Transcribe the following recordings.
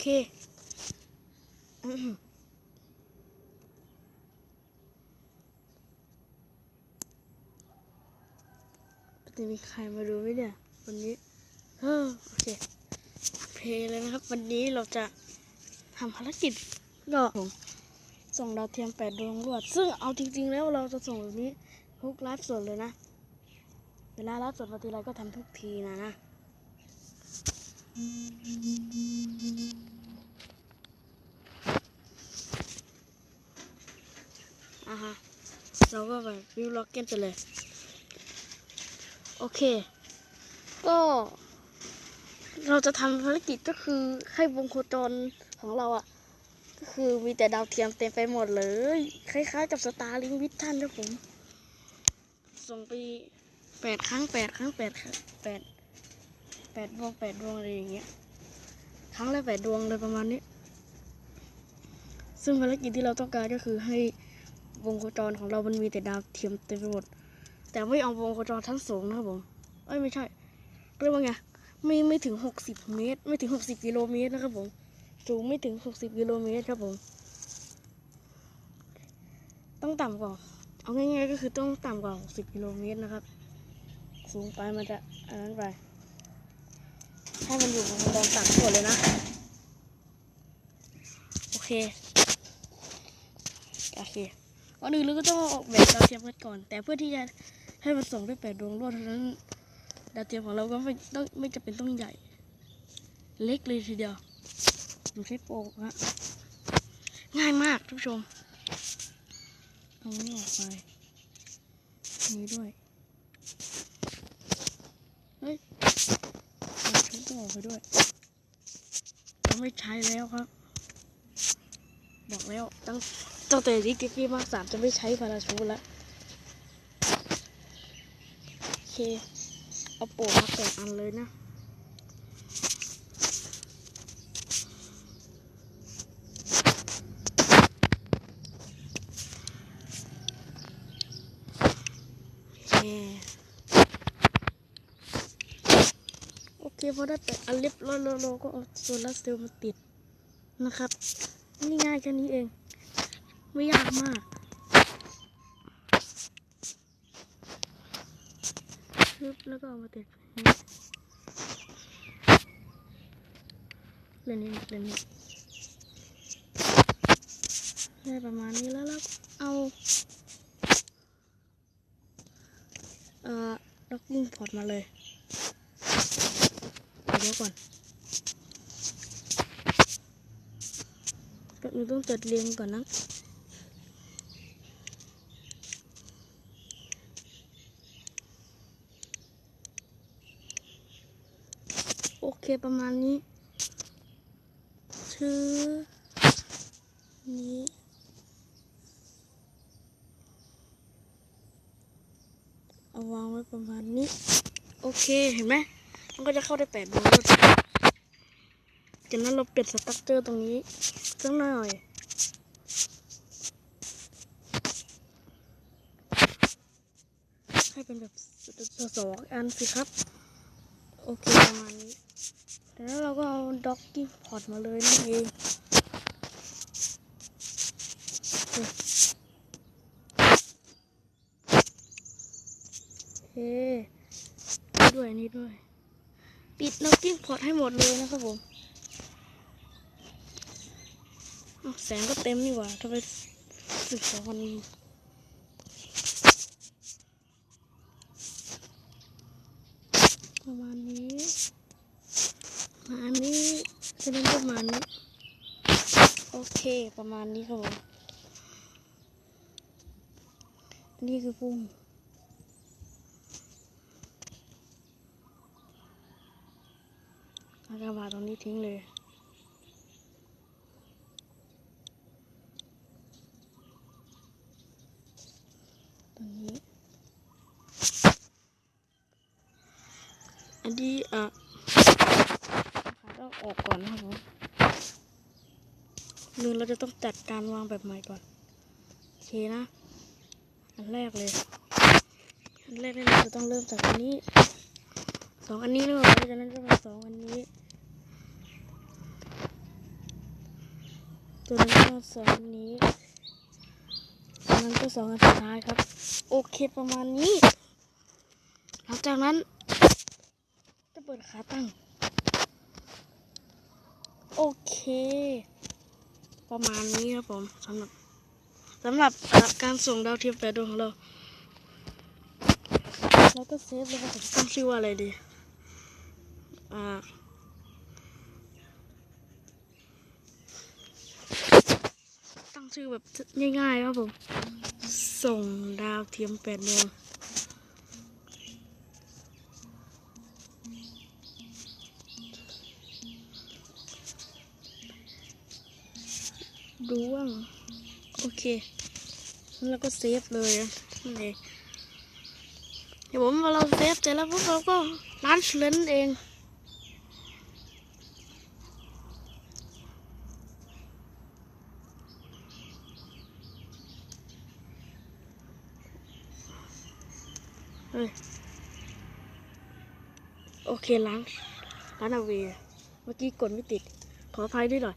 โอเคอืมจะมีใครมาดูไหมเนี่ย วันนี้เออโอเค เพลงเลยนะครับ วันนี้เราจะทำภารกิจก็ส่งดาวเทียมแปดดวงรวด ซึ่งเอาจริง ๆ แล้วเราจะส่งแบบนี้ทุกไลฟ์สดเลยนะ เวลาไลฟ์สดปกติเราก็ทำทุกทีนะนะ อะฮะเราก็แบบวิวล็อกเก็ตไปเลย โอเค ก็เราจะทำภารกิจก็คือให้วงโคจรของเราอะ่ะ ก็คือมีแต่ดาวเทียมเต็มไปหมดเลย คล้ายๆ กับสตาร์ลิงวิทท่านนะผม ส่งไปแปดครั้งแปดครั้งแปดครั้งแปด แปดดวงแปดดวงอะไรอย่างเงี้ยครั้งละแปดดวงเลยประมาณนี้ ซึ่งภารกิจที่เราต้องการก็คือให้วงโคจรของเรามันมีแต่ดาวเทียมเต็มไปหมด แต่ไม่เอาวงโคจรชั้นสูงนะครับผม เอ้ยไม่ใช่เรียกว่าไงไม่ไม่ถึงหกสิบเมตร ไม่ถึงหกสิบกิโลเมตรนะครับผมสูงไม่ถึงหกสิบกิโลเมตรครับผม ต้องต่ำกว่าเอาง่ายๆก็คือต้องต่ำกว่าหกสิบกิโลเมตรนะครับ สูงไปมันจะอันนั้นไป ให้มันอยู่บนดอนต่ำกว่าเลยนะ โอเค โอเคก่อนอื่นเราก็ต้องออกแบบดาวเทียมกันก่อน แต่เพื่อที่จะให้มันส่งได้แปดดวงรวดเท่านั้นดาวเทียมของเราก็ไม่ต้องไม่จำเป็นต้องใหญ่ เล็กเลยทีเดียวผมใช้โปรฮะง่ายมากทุกชมเอานี้ออกไปนี้ด้วย เฮ้ย เอาชุดต้องออกไปด้วยเราไม่ใช้แล้วครับ บอกแล้วตั้งตั้งแต่ดิจิกี้มากสามจะไม่ใช้พาราชูแล้วโอเค เอาโป่งมาแปะอันเลยนะ โอเค โอ เคพอได้แปะอันเรียบร้อยแล้วเราก็เอาโซลาเซลล์มาติดนะครับ นี่ง่ายแค่นี้เอง ไม่ยากมากึบแล้วก็เอามาติดเรื่องนี้เรื่องนี้ได้ประมาณนี้แล้วเราเอาเอ่อล็อกกิ้งพอร์ตมาเลย เดี๋ยวก่อนก็หนูต้องจัดเรียงก่อนนะโอเคประมาณนี้ ชื่อ นี้ เอาวางไว้ประมาณนี้ โอเคเห็นไหม มันก็จะเข้าได้แปดดวงรวดจากนั้นเราเปลี่ยนสตั๊กเจอร์ตรงนี้สักหน่อยให้เป็นแบบสองอันสิครับ โอเคประมาณนี้แล้วเราก็เอาด็อกกิ้งพอร์ตมาเลยนั่นเองโอเคด้วยนี่ด้วย ปิดด็อกกิ้งพอร์ตให้หมดเลยนะครับผมแสงก็เต็มนี่หว่าทำไมสิบสองวันประมาณนี้ประมาณนี้จะเป็นประมาณนี้ โอเคประมาณนี้ครับผมนี่คือพุ่งเอากระบาตรงนี้ทิ้งเลยตรงนี้ อันนี้อะขาต้องออกก่อนนะครับผมหนึ่งเราจะต้องจัดการวางแบบใหม่ก่อน โอเคนะ อันแรกเลย อันแรกเนี่ยเราจะต้องเริ่มจากอันนี้ สองอันนี้นะครับจากนั้นก็มาสองอันนี้ ตัวนั้นก็สองนี้ตัวนั้นก็สองอันสุดท้ายครับ โอเคประมาณนี้หลังจากนั้นจะเปิดขาตั้ง โอเค ประมาณนี้ครับผมสำหรับสำหรับการส่งดาวเทียมแปดดวงของเรา แล้วก็เซฟเลยครับตั้งชื่อว่าอะไรดี อ่า ตั้ง ชื่อแบบง่ายๆครับผม ส่งดาวเทียมแปดดวงดวง โอเค แล้วก็เซฟเลยนะนั่เดี๋ยวผมพอเราเซฟเสร็จแล้วพวกเราก็ร้านเลนเอง เฮ้ย โอเคล้างล้านอาเวเมื่อกี้กดไม่ติด ขออภัยด้วยหน่อย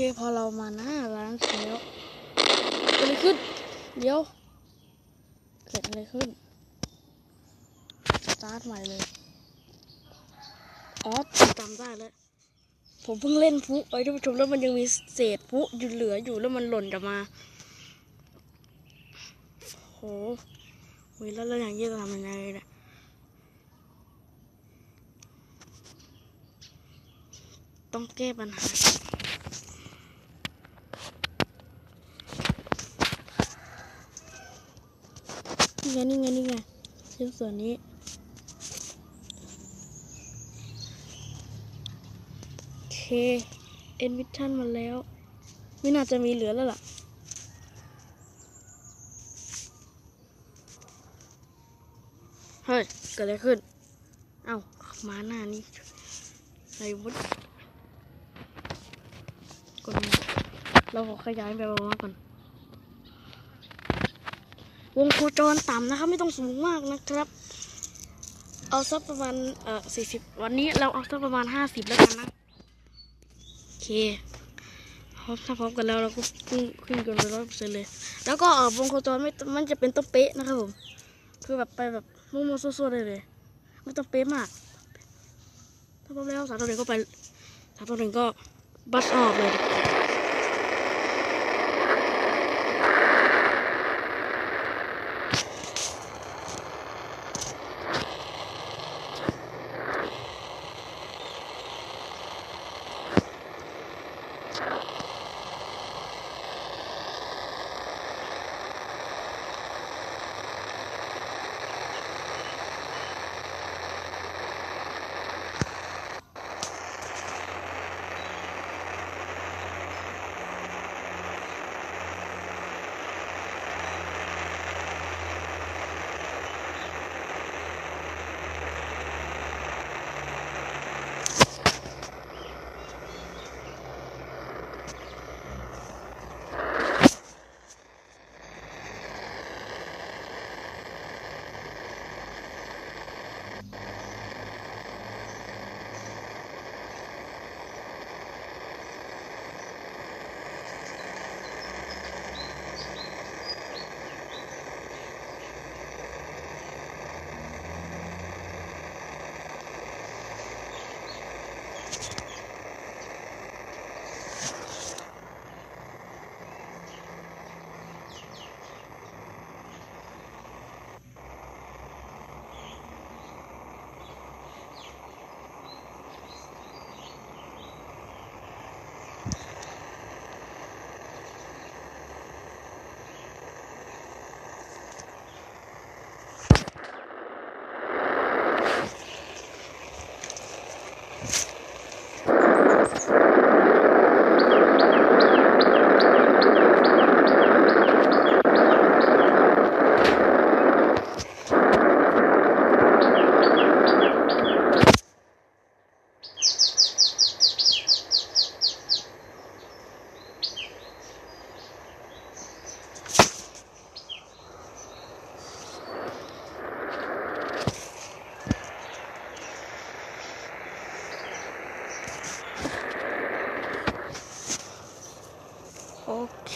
เคพอเรามาหน้าร้านแล้วเกิดอะไรขึ้น เดี๋ยว เกิดอะไรขึ้น สตาร์ทใหม่เลย อ๋อจำได้แล้ว ผมเพิ่งเล่นพลุไปท่านผู้ชมแล้วมันยังมีเศษพุอยู่เหลืออยู่แล้วมันหล่นกลับมาโหเฮ้ยแล้วแล้วอย่างนี้จะทำยังไงเนี่ยต้องแก้ปัญหา งนี่ไงนี่ไงชิ้นส่วนนี้โอเคเอ็นวิชั่นมาแล้ว ไม่น่าจะมีเหลือแล้วล่ะเฮ้ยเกิดอะไรขึ้น เอ้ามาหน้านี้ไรวุฒกดนี้เราขอขยายไปประมาณก่อน วงโคจรต่ำนะครับ ไม่ต้องสูงมากนะครับ เอาสักประมาณเอ่อสี่สิบวันนี้เราเอาสักประมาณห้าสิบแล้วกันนะโอเคพร้อมถ้าพร้อมกันแล้วเราก็ขึ้นขึ้นกันไปร้อยเปอร์เซ็นต์เลย แล้วก็เออวงโคจรไม่มันจะเป็นต้องเป๊ะนะครับผมคือแบบไปแบบมั่วๆซั่วๆได้เลย ไม่ต้องเป๊ะมาก ถ้าพร้อมแล้วสามตัวหนึ่งก็ไปสามตัวหนึ่งก็บัสออกเลย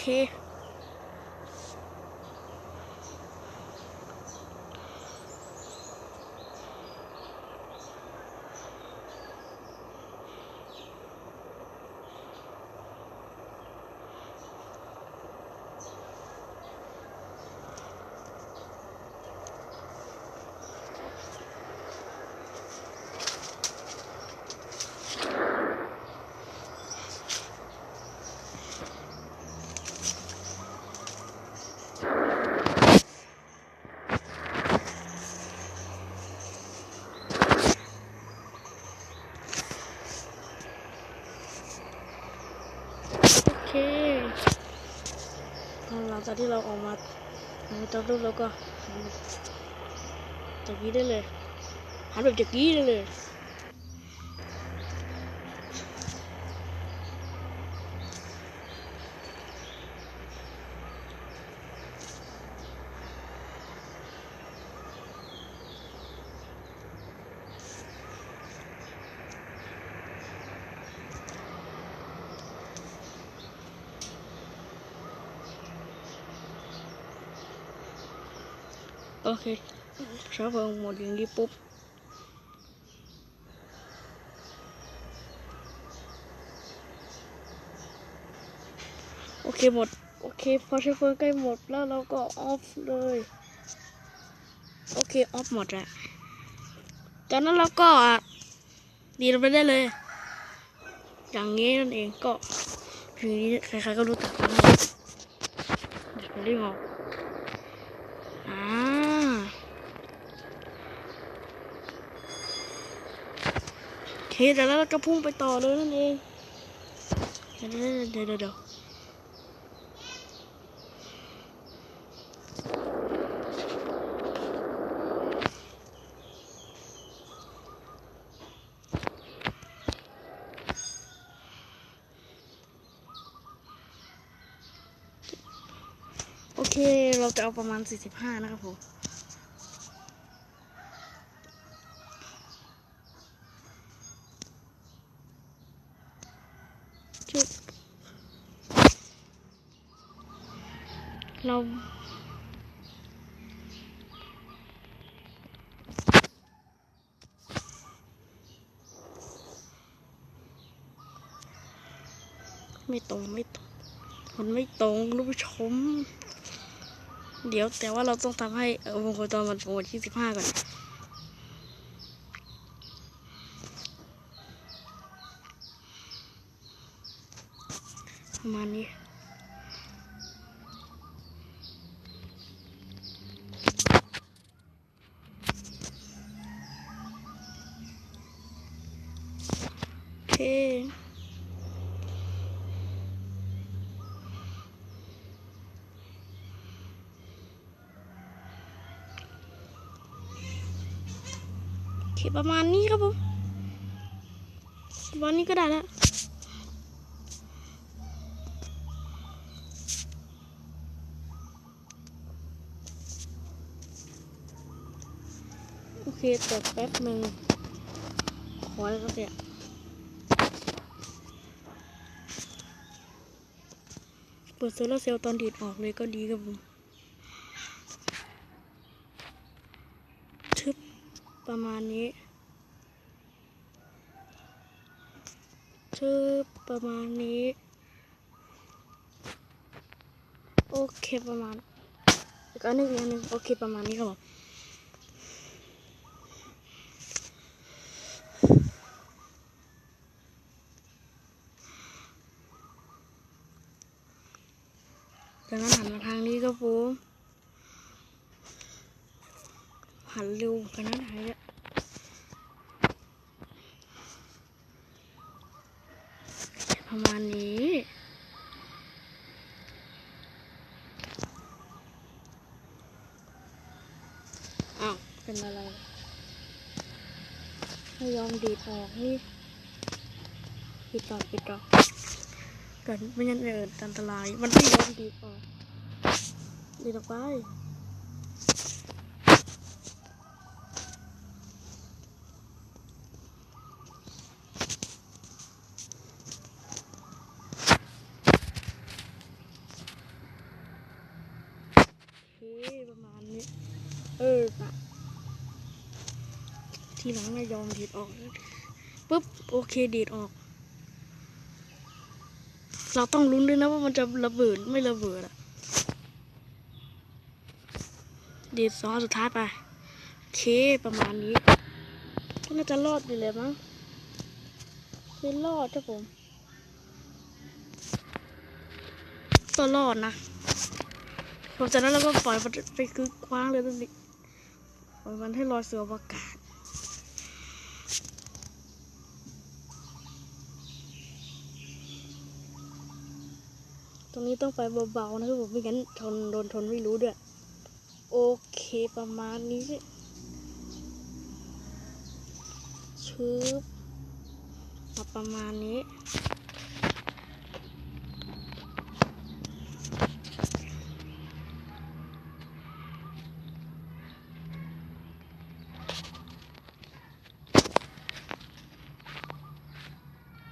Okay. จากที่เราออกมาออกมาจากรูปแล้วก็จากนี้ได้เลยหันแบบจากนี้ได้เลย โอเคเชื้อเพลิงหมดอย่างนี้ปุ๊บโอเคหมด โอเคพอเชื้อเพลิงใกล้หมดแล้วเราก็ออฟเลย โอเคออฟหมดแล้วจากนั้นเราก็ดีลงไปได้เลย อย่างนี้นั่นเองก็ทีนี้ใครๆก็รู้จักกันหมดเดี๋ยวผมรีบออกอ่า โอเคเดี๋ยวเราก็พุ่งไปต่อเลยนั่นเองเดี๋ยวเดี๋ยวเดี๋ยวเดี๋ยวโอเค เราจะเอาประมาณ 45 นะครับผม จุด ราไม่ตรงไม่ตรงมันไม่ตรงคุณผู้ชม เดี๋ยวแต่ว่าเราต้องทำให้วงโคจรมันโผล่ที่สิบห้าก่อนประมาณนี้ โอเค โอเคประมาณนี้ครับผมประมาณนี้ก็ได้แล้วโอเคแต่แป๊บหนึ่งขอแล้วเนี่ยเปิดโซลาเซลล์ตอนดีดออกเลยก็ดีครับผมทึบ ประมาณนี้ทึบประมาณนี้ โอเคประมาณอีกอันนึงอีกอันนึงโอเคประมาณนี้ครับผมจากนั้นหันมาทางนี้ครับผมหันเร็วกันนั้นหายอะระมาณนี้อ้าวเป็นอะไร ไม่ยอม ดีดออกนี่ปิดก่อนปิดก่อนก่อนไม่งั้นเกิดอันตราย มันไม่ยอมดีดออกดีดออกไปโอเคประมาณนี้ เออปะ ทีหลังไม่ยอมดีดออกปุ๊บโอเคดีดออก เราต้องลุ้นด้วยนะว่ามันจะระเบิดไม่ระเบิดอะดีดสองสุดท้ายไปโอเคประมาณนี้ก็น่าจะรอดอยู่เลยมั้งคือรอดครับผมก็รอดนะหลังจากนั้นเราก็ปล่อยมันไปคือกว้างเลยตรงนี้ปล่อยมันให้ลอยเสู่อวกาศ ตรงนี้ต้องไปเบาๆนะครับผมไม่งั้นชนโดนชนไม่รู้ด้วย โอเคประมาณนี้ชืบมาประมาณนี้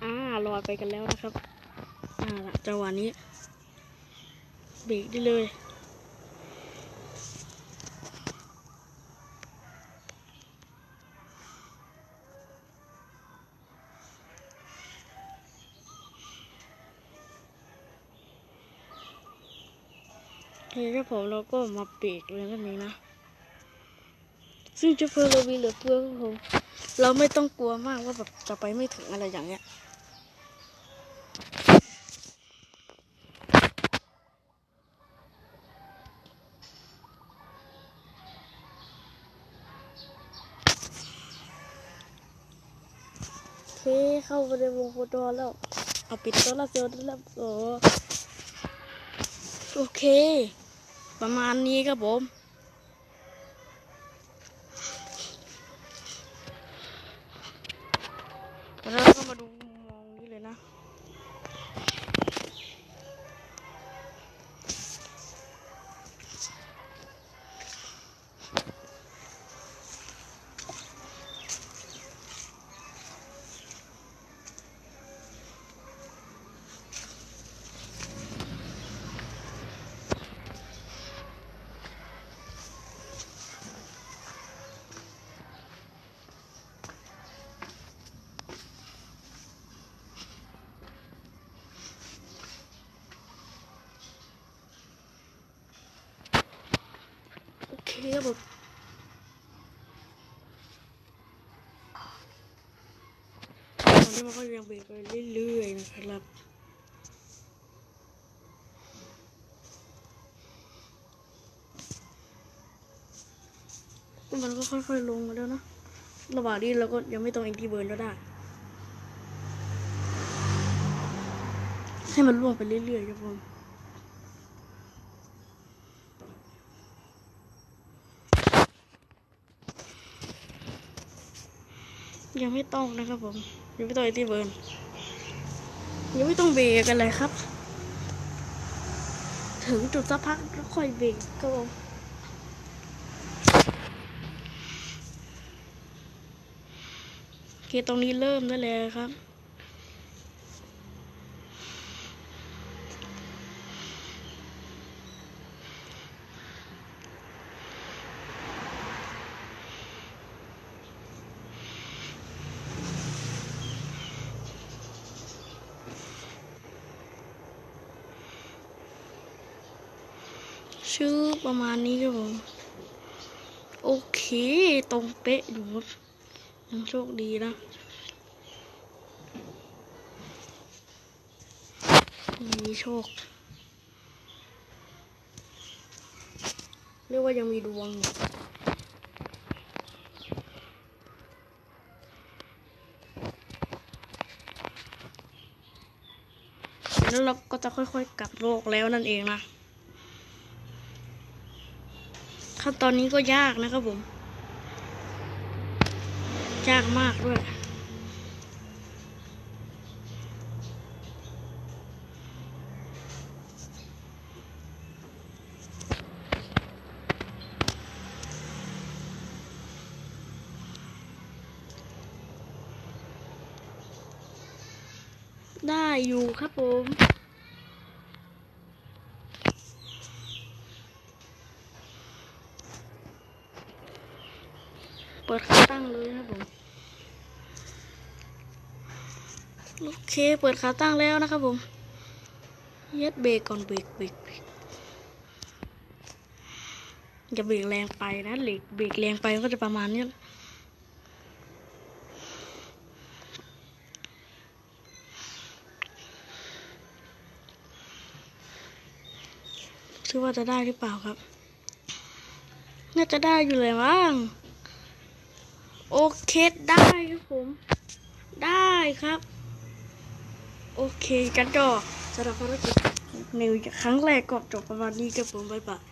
อ่าลอยไปกันแล้วนะครับ อ่าจังหวะนี้ เบรกได้เลยโอเคครับผมเราก็มาเบรกเลยนั่นเองนะ ซึ่งจะเพลิงเรามีเหลือเฟือครับผม เราไม่ต้องกลัวมากว่าแบบจะไปไม่ถึงอะไรอย่างเงี้ย เคเข้าไปในวงโคจรแล้ว เอาปิดโซลาเซลล์แล้วโอ้โอเค ประมาณนี้ครับผม แล้วเราก็มาดูมุมมองนี้เลยนะ โอเครับผมตอนนี้มันก็ยังเบรกไปเรื่อยๆนะครับมันก็ค่อยๆลงมาแล้วนะ ระหว่างนี้เราก็ยังไม่ต้องเอ็นทีเบิร์นก็ได้ ให้มันล่วงไปเรื่อยๆครับผม ยังไม่ต้องนะครับผม ยังไม่ต้องไอที่เบิร์นยังไม่ต้องเบรกกันเลยครับ ถึงจุดสักพักแล้วค่อยเบรกครับผมโอเคตรงนี้เริ่มได้เลยครับ ชื่อประมาณนี้ครับผม โอเค ตรงเป๊ะอยู่ครับยังโชคดีนะมีโชค เรียกว่ายังมีดวงอยู่แล้วเราก็จะค่อยๆกลับโลกแล้วนั่นเองนะ ขั้นตอนนี้ก็ยากนะครับผม ยากมากด้วย ได้อยู่ครับผม เปิดขาตั้งเลยครับผม โอ เคเปิดขาตั้งแล้วนะครับผมย็ดเบรกก่อนเบรกเบรกเบรกอย่าเบรกแรงไปนะเหล็กเบรกแรงไปก็จะประมาณนี้แหละชื่อว่าจะได้หรือเปล่าครับ น่าจะได้อยู่เลยมั้งโอเคได้ครับผม ได้ครับ โอเคกันก็สำหรับภารกิจนิวครั้งแรกก็จบประมาณนี้ครับผมบ๊ายบาย